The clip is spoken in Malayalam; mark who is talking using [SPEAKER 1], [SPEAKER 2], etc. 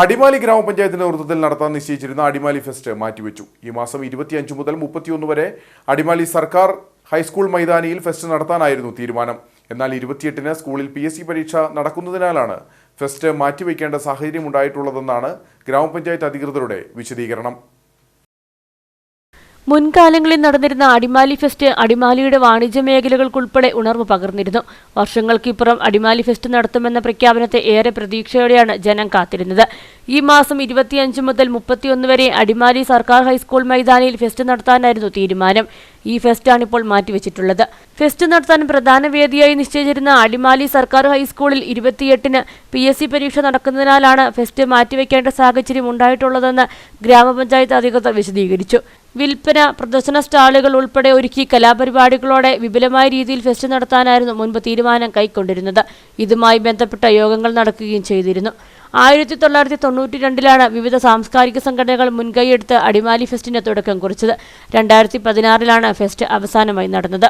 [SPEAKER 1] അടിമാലി ഗ്രാമപഞ്ചായത്തിന്റെ നേതൃത്വത്തിൽ നടത്താൻ നിശ്ചയിച്ചിരുന്ന അടിമാലി ഫെസ്റ്റ് മാറ്റിവെച്ചു. ഈ മാസം ഇരുപത്തിയഞ്ച് മുതൽ മുപ്പത്തിയൊന്ന് വരെ അടിമാലി സർക്കാർ ഹൈസ്കൂൾ മൈതാനിയിൽ ഫെസ്റ്റ് നടത്താനായിരുന്നു തീരുമാനം. എന്നാൽ ഇരുപത്തിയെട്ടിന് സ്കൂളിൽ പി എസ് സി പരീക്ഷ നടക്കുന്നതിനാലാണ് ഫെസ്റ്റ് മാറ്റിവെക്കേണ്ട സാഹചര്യം ഉണ്ടായിട്ടുള്ളതെന്നാണ് ഗ്രാമപഞ്ചായത്ത് അധികൃതരുടെ വിശദീകരണം.
[SPEAKER 2] മുൻകാലങ്ങളിൽ നടന്നിരുന്ന അടിമാലി ഫെസ്റ്റ് അടിമാലിയുടെ വാണിജ്യ മേഖലകൾക്കുൾപ്പെടെ ഉണർവ് പകർന്നിരുന്നു. വർഷങ്ങൾക്കിപ്പുറം അടിമാലി ഫെസ്റ്റ് നടത്തുമെന്ന പ്രഖ്യാപനത്തെ ഏറെ പ്രതീക്ഷയോടെയാണ് ജനം കാത്തിരുന്നത്. ഈ മാസം ഇരുപത്തിയഞ്ച് മുതൽ മുപ്പത്തിയൊന്ന് വരെ അടിമാലി സർക്കാർ ഹൈസ്കൂൾ മൈതാനിയിൽ ഫെസ്റ്റ് നടത്താനായിരുന്നു തീരുമാനം. ഈ ഫെസ്റ്റാണ് ഇപ്പോൾ മാറ്റിവെച്ചിട്ടുള്ളത്. ഫെസ്റ്റ് നടത്താൻ പ്രധാന വേദിയായി നിശ്ചയിച്ചിരുന്ന അടിമാലി സർക്കാർ ഹൈസ്കൂളിൽ ഇരുപത്തിയെട്ടിന് പി എസ് സി പരീക്ഷ നടക്കുന്നതിനാലാണ് ഫെസ്റ്റ് മാറ്റിവെക്കേണ്ട സാഹചര്യം ഉണ്ടായിട്ടുള്ളതെന്ന് ഗ്രാമപഞ്ചായത്ത് അധികൃതർ വിശദീകരിച്ചു. വിൽപ്പന പ്രദർശന സ്റ്റാളുകൾ ഉൾപ്പെടെ ഒരുക്കി കലാപരിപാടികളോടെ വിപുലമായ രീതിയിൽ ഫെസ്റ്റ് നടത്താനായിരുന്നു മുൻപ് തീരുമാനം കൈക്കൊണ്ടിരുന്നത്. ഇതുമായി ബന്ധപ്പെട്ട യോഗങ്ങൾ നടക്കുകയും ചെയ്തിരുന്നു. ആയിരത്തി തൊള്ളായിരത്തി തൊണ്ണൂറ്റി രണ്ടിലാണ് വിവിധ സാംസ്കാരിക സംഘടനകൾ മുൻകൈയെടുത്ത് അടിമാലി ഫെസ്റ്റിന് തുടക്കം കുറിച്ചത്. രണ്ടായിരത്തി പതിനാറിലാണ് ഫെസ്റ്റ് അവസാനമായി നടന്നത്.